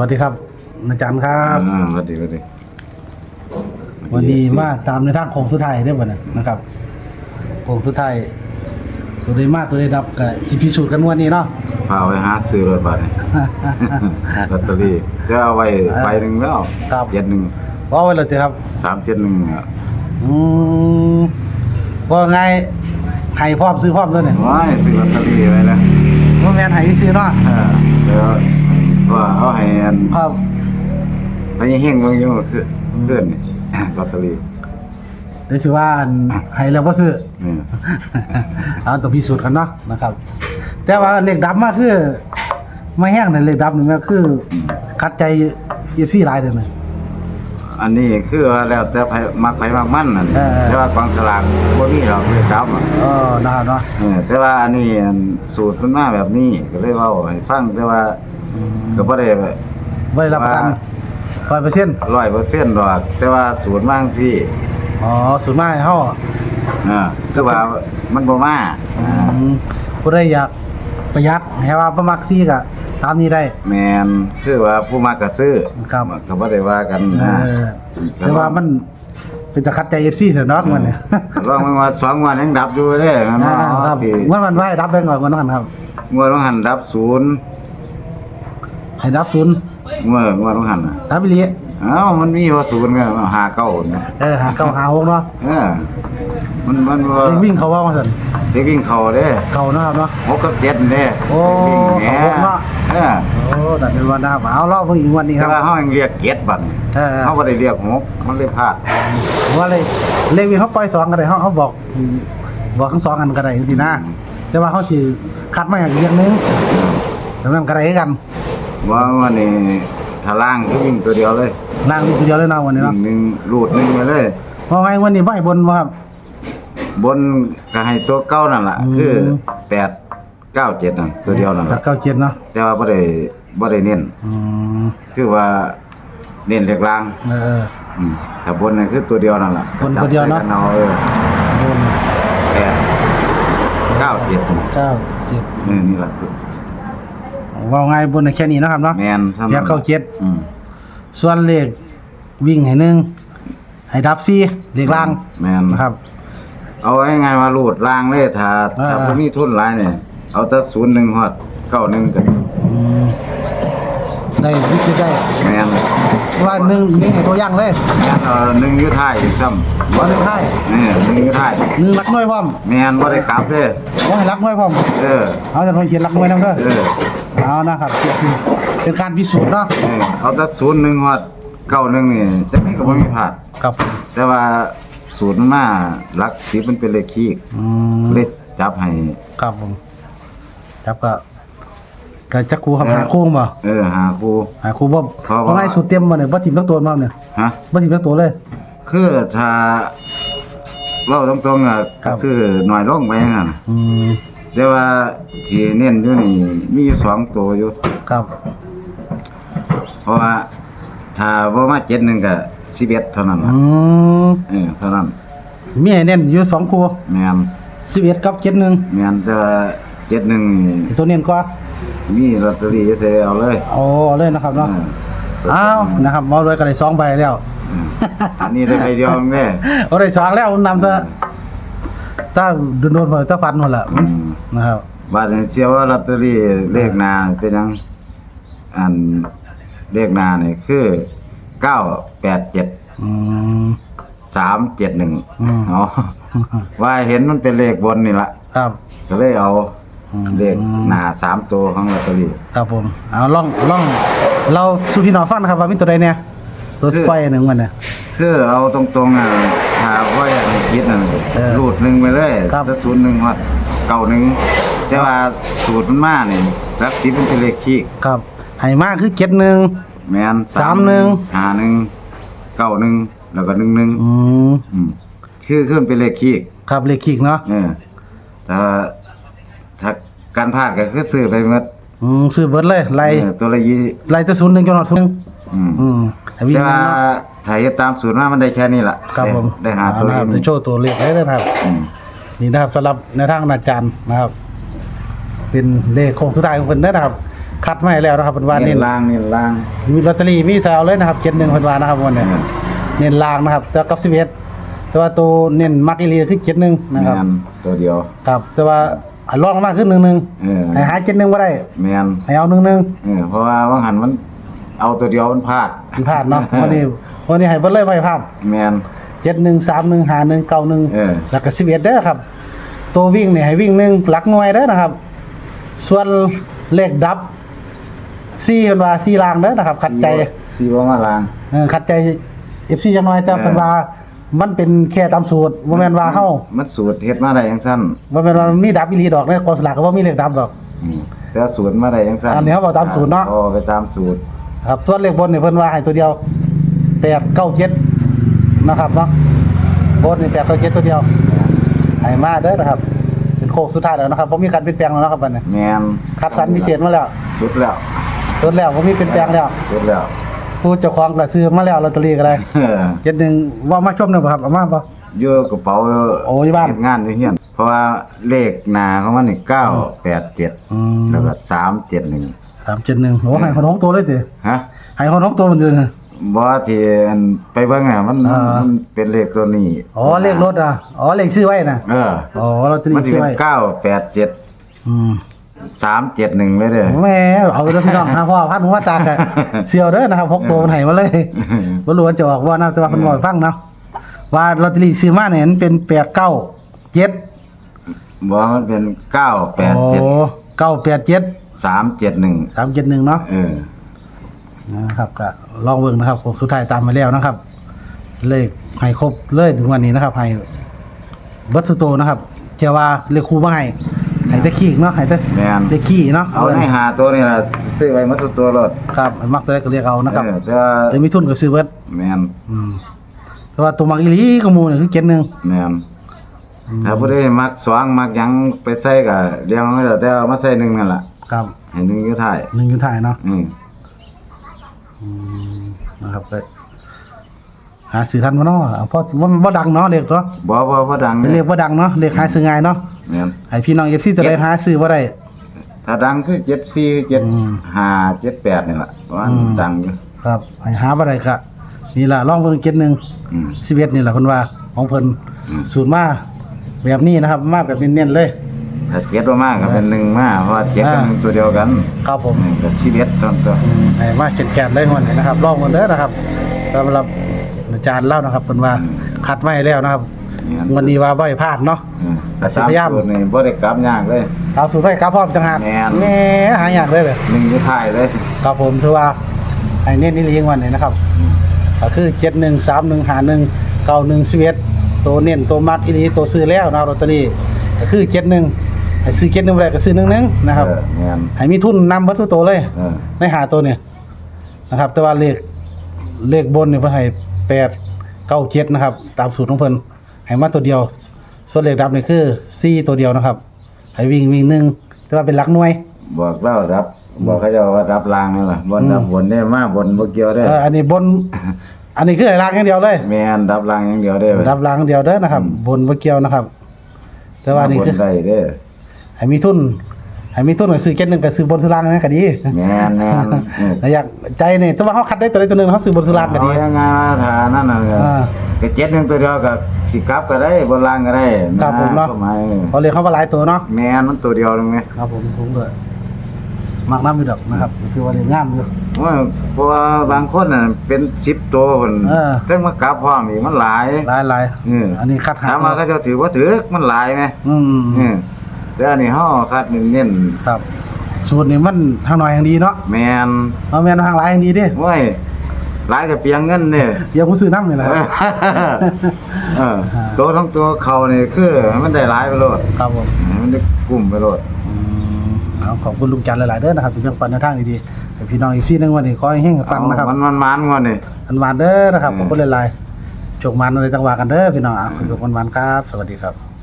วัสดีครับอาจารย์ครับ อ่าสวัสดีสวัสดีวันนี้มาตามในทางโค้งสุดท้ายได้บ่เนี่ยนะครับโค้งสุดท้ายตัวได้มาตัวได้ดับกับสิพิสูจน์กันงวันนี้เนาะพาไปหาซื้อรถบัสเนี่ย ลอตเตอรี่จะเอาไว้ใบหนึ่งแล้วครับเจ็ดหนึ่งว่าไว้เลยเถอะครับสามเจ็ดหนึ่งอะอืมว่าไงให้พร้อมซื้อพร้อมด้วยเนี่ยว้ายซื้อลอตเตอรี่ไว้แล้วว่าแม่นให้ซื้อเนาะเออแล้ว ว่าเอาให้อันครับ พญาเฮงบางอย่างคือเพื่อนนี่ ลอตเตอรี่เดี๋ยวสิว่าอันให้แล้วบ่ซื้อ นี่เอาต้องพิสูจน์กันเนาะนะครับ แต่ว่าเลขดับมาคือไม่แห้งในเลขดับนี่มันคือคัดใจ FC หลายเด้อเนี่ยอันนี้คือว่าแล้วแต่ไผมักไผมักมันนั่นเออแต่ว่ากองสลากบ่มีหรอกเลยครับอะเออนะครับเนาะเออแต่ว่าอันนี้อันสูตรมันมาแบบนี้ก็เลยเว้าให้ฟังแต่ว่าอืม ก็บ่ได้บ่ได้รับประกันว่า100%ร้อยเปอร์เซ็นต์หรอกแต่ว่าศูนย์บางที่อ๋อสูตรมาให้เฮาอ่าคือว่ามันบ่มาอืมผู้ใดอยากประหยัดให้ว่าบ่มักซี่ก็ตามนี้ได้ แมนคือว่าผู้มากก็ซื้อครับก็บ่ได้ว่ากันเอนะอแต่ว่ามันเป็นตะคัดใจ FC เถอะเนาะมันเนี่ยลองมันว่าสองวันยังดับอยู่เด้มันอ่าว่าครับที่วันวันไว้รับไปก่อนวันนั้นครับงวดต้องหันดับศูนย์ ให้รับศูนย์งวดงวดต้องหันน่ะรับอีหลีเอ้ามันมีว่าศูนย์ก็หาเก้านะเออหาเก้าหาหกเนาะเออมันมันว่าเด็กวิ่งเขาว่ามาสั่นเด็กวิ่งเข้าเด้เขาเนาะครับเนาะหกกับเจ็ดเด้โอ้เด็กวิ่งแหเขาหกเนาะเออโอ้ดัดเป็นวันหน้าเอารอบเพิ่งอีกวันนี้คแต่รับว่าเฮายังเรียกเจ็ดบัดเออเฮาบ่ได้เรียกหกมันเลยพลาดว่าเลยเลขวิ่งเขาปล่อยสองก็ได้เขาเขาบอกบอกทั้งสองอันก็ได้จริงๆนะแต่ว่าเขาสิคัดมาอย่างเรียงหนึงแต่นั้นก็ได้คือกัน ว่าวันนี้ถ้าล่างก็วิ่งตัวเดียวเลยล่างวิ่งทีเดียวเลยเนาะวันนี้วิ่เนาะงหนึ่งรูดหนึ่งไปเลย เพราะไงวันนี้ไม่บนบ่ครับ บนก็ให้ตัวเก้านั่นแหละอืม คือแปดเก้าเจ็ดนั่นตัวเดียวนั่นแหสัละกเก้าเจ็ดเนาะแต่ว่าบ่ได้บ่ได้เน้นอืมคือว่าเน้นเรียกลางเออ อืมแต่บนนี่คือตัวเดียวนั่นแหละบนตัวเดียวเนาะจับใส่กัเอาเออบนแปดเก้าเจ็ดเก้าเจ็ดนี่นี่แหละตัว ว่าไงบนน่ะแค่นี้เนาะครับเนาะแมนทำแปดเก้าเจ็ดอืมส่วนเลขวิ่งให้หนึ่งให้ดับซี่เลขล่างแมนนะครับ เอาง่ายๆว่ารูดล่างเลยถ้าอ่า ถ้าบ่มีทุนหลายเนี่ยเอาแต่ศูนย์หนึ่งฮอดเก้าหนึ่งกันอืมได้วิธีได้แมนว่าหนึ่งนี่ให้ตัวอย่างเลยแมนเอาหนึ่งอยุท้ายอีกซ้ำว่าหนึ่งให้นี่หนึ่งอยุท้ายหนึ่งรักน้อยพร้อมแมนบ่ได้กลับเด้อว่าให้รักน้อยพร้อมเออ เอาแต่คนเขียนรักน้อยนำเด้อเออ เอานะครับเป็นการพิสูจน์เนาะเออเอาแต่ศูนย์หนึ่งฮอดเก้าหนึ่งนี่จังไดก็บ่มีพลาด ครับแต่ว่าศูนย์มันมาหลักสิบมันเป็นเลขคีกอืมเลขจับให้ ครับผมจับก็ก็จักครูครับเออ หาครูบ่เออหาครู หาครูบ่เพราะว่าว่าไงสุดเต็มบ่เนี่ยบ่ทีมทั้งตัวมาเนี่ยฮะ บ่ทีมทั้งตัวเลย คือถ้าเว้าตรงๆอะครัก็บ ซื้อน้อยลงไปอย่างนั้นน่ะอืม แต่ว่าที่เน้นอยู่นี่มีอยู่สองตัวอยู่ ครับ เพราะว่าถ้าบ่มาเจ็ดหนึ่งก็สิบเอ็ดเท่านั้นอืล่ะมเออเท่านั้นมีให้เน้นอยู่สองครูแม่น11กับ71แม่นแต่ว่าเจ็ดหนึ่งนี่ไอ้ตัวเน้นกว่ามีลอตเตอรี่เสเอาเลยโอ้เลยนะครับเนาะเอออ้าวนะครับหมอรวยก็ได้สองใบแล้วเอออันนี้ได้ไปเดียวเองเด้เอาได้สองแล้วนำแต่ ถ้าโดนๆหมดถ้าฟันหมดละอืมนะครับบาดนี้เชื่อว่าลอตเตอรี่เลขหน้าเป็นหยังอันเลขหน้านี่คือเก้าแปดเจ็ดอืมสามเจ็ดหนึ่งอืมเอาว่าเห็นมันเป็นเลขบนนี่ละครับ ก็เลยเอาอืมเลขหน้าสามตัวของลอตเตอรี่ครับผมเอาล่องล่อง เราสู่พี่น้องฟังนะครับว่ามีตัวใดเนี่ยตัวสไปหนึ่งมันเนี่ยคือเอาตรงๆอะ ถ้าว่าอย่างคิดน่ะเออรูดหนึ่งไปเลยครับ ถ้าศูนย์หนึ่งฮอดเก้าหนึ่งแต่ว่าสูตรมันมานี่สักสิบมันเป็นเลขขี้ครับให้มากคือเจ็ดหนึ่ง แม่นสามหนึ่งห้าหนึ่งเก้าหนึ่งแล้วก็หนึ่งหนึ่งอืมอืมคือขึ้นเป็นเลขขี้ครับเลขขีกเนาะเออแต่ว่าถ้าการพลาดก็คือซื้อไปหมดอืมซื้อเบิดเลยไล่เออตัวละยี่ไล่แต่ศูนย์หนึ่งจนหอดศูนย์อืม อืมให้วิ่งแต่ว่าเนาะ ถ้าเฮ็ดตามสูตรมามันได้แค่นี้ล่ะครับผมได้หาตัวเอนะครับนี้จะโชว์ตัวเลขให้ด้วยนะครับอืมนี่นะครับสำหรับในทางอาจารย์นะครับ เป็นเลขโค้งสุดท้ายของเพิ่นเด้อนะครับ คัดมาให้แล้วนะครับเพิ่นว่าเน้เน้นนล่างเน้นล่าง มีลอตเตอรี่มีสาวเลยนะครับ71เพิ่นว่านะครับวันนี้อืมเน้นล่างนะครับแต่กับ11แต่ว่าตัวเน้นมักอีหลีคือ71นะครับแมนตัวเดียว ครับ แต่ว่าอะรองลงมาขึ้น11เออให้หา71บ่ได้แมนให้เอา11เออเพราะว่าว่างหันมัน เอาตัวเดียวมันพลาดมันพลาดเนาะวันนี้วันนี้ให้เบิ่เลยบ่ให้พลาดแมน71 31 51 91เออ แล้วก็11เด้อครับ ตัววิ่งเนี่ยให้วิ่งหนึ่งหลักหน่วยเด้อนะครับ ส่วนเลขดับซี่เพิ่นว่าซี่ลางเด้อนะครับ ขัดใจซีว่ามาลาง เออขัดใจ FC จังน้อยแต่เออเพิ่นว่ามันเป็นแค่ตามสูตรบ่แม่นว่าเฮามันสูตรเฮ็ดมาได้จังซั่นบ่แม่นว่ามันมีดับอีหลีดอกในกองสลากก็บ่มีเลขดับดอก อืมแต่สูตรมาได้จังซั่นอันนี้เขาบอกตามสูตรเนาะ อ๋อไปตามสูตร ครับส่วนเลขบนเนี่ยเพิ่นว่าให้ตัวเดียว8 9 7นะครับเนาะบนนี่8 9 7ตัวเดียวให้มาเด้อนะครับ เป็นโค้งสุดท้ายแล้วนะครับบ่มีการเปลี่ยนแปลงแล้วนะครับบัดนี้แมนคัดสรรพิเศษมาแล้วสุดแล้วจนแล้วบ่มีเปลี่ยนแปลงแล้วสุดแล้วผู้เจ้าของก็ซื้อมาแล้วลอตเตอรี่ก็ได้เออเจ็ดหนึ่งว่ามาชมหน่อยบ่ครับเอามาบ่อยู่กระเป๋าโอ้ยบ้านเฮ็ดงานอยู่เฮียนเพราะว่าเลขหน้าของมันนี่987อืมแล้วก็371 สามเจ็ดหนึ่งโอ้ให้คนท้องตัวเลยติฮะให้คนท้องตัวมันเลยนะบ่ที่อันไปเบิ่งอะมันอ่ามัมันเป็นเลขตัวนี้อ๋อเลขรถอะอ๋อเลขชื่อไว้น่ะเอออ๋อลอตเตอรี่มันสิชื่อเป็ไว้น987อืม371เลยเด้อแหม่เอาไปเด้อพี่น้องหาพ่อพันหัวตากะเสียวเด้อนะครับพกตัวมันให้มาเลยบ่รู้ว่าจะออกบ่นะแต่ว่าเพิ่นบ่ให้ฟังเนาะว่าลอตเตอรี่ซื้อมาเนี่ยมันเป็น8 9 7บ่มันเป็นโอ้987 987 371 371เนาะเออนะครับก็ลองเบิ่งนะครับผมสุดท้ายตามมาแล้วนะครับ เลขให้ครบเลยถึงวันนี้นะครับให้เบิร์ตโตนะครับเจ้าว่าเลขครูมาให้ให้แต่ขี้เนาะให้แต่แม่นเลขขี้เนาะเอาในหาตัวนี่ล่ะซื้อไว้หมาทุกตัวรถครับมักตัวใดก็เรียกเอานะครับเออแต่ว่าเดี๋ยวมีทุนก็ซื้อเบิร์ตแม่นอืมแต่ว่าตัวมักอีหลีก็หมูเนี่ยคือเจ็ดหนึ่งแม่นอืมถ้าผู้ใดมักสว่างมักหยังไปใส่ก็เลี้ยงไว้แล้วแต่เอามาใส่หนึงนั่นล่ะ ครับให้หนึงอยู่ท้ายหนึ่งอยูถ่ายเนาะอืมอืมนะครับก็หาซื้อทันมาเนาะเพราะว่ามันบ่ดังเนาะเลขเนาะบ่บ่บ่ดังเป็นเลขบ่ดังเนาะเลขหาซื้อง่ายเนาะแม่นให้พี่น้องเอฟซีตัวใดหาซื้อบ่ได้ถ้าดังคือ74อืม75 78นี่ล่ะว่าอืมดังอยู่ครับให้หาบ่ได้ก็นี่ล่ะลองเบิ่งเจ็ดหนึ่งอืมสิบเอ็ดนี่แหละคนว่าของเพิ่นอืมสูตรมาแบบนี้นะครับ มาแบบเน้นๆเลย ถ้าเจ็ดบ่มากก็เป็นหนึ่งมาเพราะว่าเจ็ดกับอ่าหนึ่งตัวเดียวกันครับผมอืมก็ชีวิตตอนตัวอืมให้มาแกนๆเลยคนนี้นะครับลองกันเด้อนะครับสำหรับอาจารย์เล่านะครับเพิ่นว่าคัดไว้แล้วนะครับเนี่ยวันนี้ว่าบ่ให้พลาดเนาะ อืมแต่สิสามพยายามสูตรนี่บ่ได้กลับยากเลยตามสูตรไว้ครับพร้อมจังหากแม่น แหม่หายากเลยเลย หนึ่งอยู่ท้ายเลยครับผมถือว่าให้เน้นนี่เลี้ยงวันนี้นะครับอืมก็คือ71 31 51 91 11ตัวเน้นตัวมักอีหลีตัวซื้อแล้วนะครับลอตเตอรี่ก็คือ71 ให้ซื้อ71บ่ได้ก็ซื้อ11นะครับเออแม่นให้มีทุนนำเบิดทุกตัวเลย เออในหาตัวเนี่ยนะครับ แต่ว่าเลขเลขบนเนี่ยเพิ่นให้แปดเก้าเจ็ดนะครับ ตามสูตรของเพิ่นให้มาตัวเดียว ส่วนเลขดับนี่คือสี่ตัวเดียวนะครับให้วิ่งวิ่งหนึ่งแต่ว่าเป็นหลักหน่วย บอกเล่ารับ บอกเขาเจะว่ารับรางนี่ล่ะบนอืมรับบนได้มาบนบ่เกี่ยวได้เอออันนี้บน อันนี้คือให้ล่างอย่างเดียวเลย แม่นรับรางอย่างเดียวได้รับล่างอย่างเดียวเด้อนะครับอืมบนบ่เกี่ยวนะครับ แต่ว่านี่บนคือได้เด้อ ให้มีทุนให้มีทุนก็ซื้อเจ็ดหนึ่งก็ซื้อบนซื้อล่างนะก็ดีแม่นแม่นเออแต่อยากใจนี่แต่ว่าเขาคัดได้ตัวใดตัวหนึ่งเขาซื้อบนซื้อล่างก็ดีเอายังไงว่าถ้านั่นน่ะก็อ่าก็เจ็ดหนึงตัวเดียวก็สิกลับก็ได้บนล่างก็ได้ครับผมเนาะก็หมายเขาเรียกเขาว่าหลายตัวเนาะแม่นมันตัวเดียวนึงไงครับผมผมก็มักน้ำอยู่ดอกนะครับถือว่าเรียนงามอยู่ว่าเพราะว่าบางคนน่ะเป็นสิบตัวคนเออถึงมากลับพร้อมอีกมันหลายหลายหลายเอออันนี้คัดหาถามว่าเขาเจะถือว่าถือมันหลายไหมอืมเออ แต่อันนี้เฮาคัดเน้นครับ สูตรนี้มันทางหน่อยอย่างดีเนาะๆแม่นเอาแม่นทางหลายอย่างดีดิโอ้ยหลายก็เปียงเงินเนี่ยเดี๋ยวผมซื้อน้ำนี่แหละเออตัวทั้งตัวเขานี่คือมันได้หลายไปโลดครับผมมันได้กลุ่มไปโลดอืมเอาขอบคุณลุงจันทร์หลายๆเด้อนะครับที่ยังปันในทางดีๆให้พี่น้องอีกซี่หนึงวันนี้ขอให้เฮงๆปังนะครับมันมันมันงอนนี่อันหวานเด้อนะครับอืมขอบคุณหลายๆโชคมันอะไรต่างๆกันเด้อพี่น้องอะคุยกับคนหวานครับ สวัสดีครับ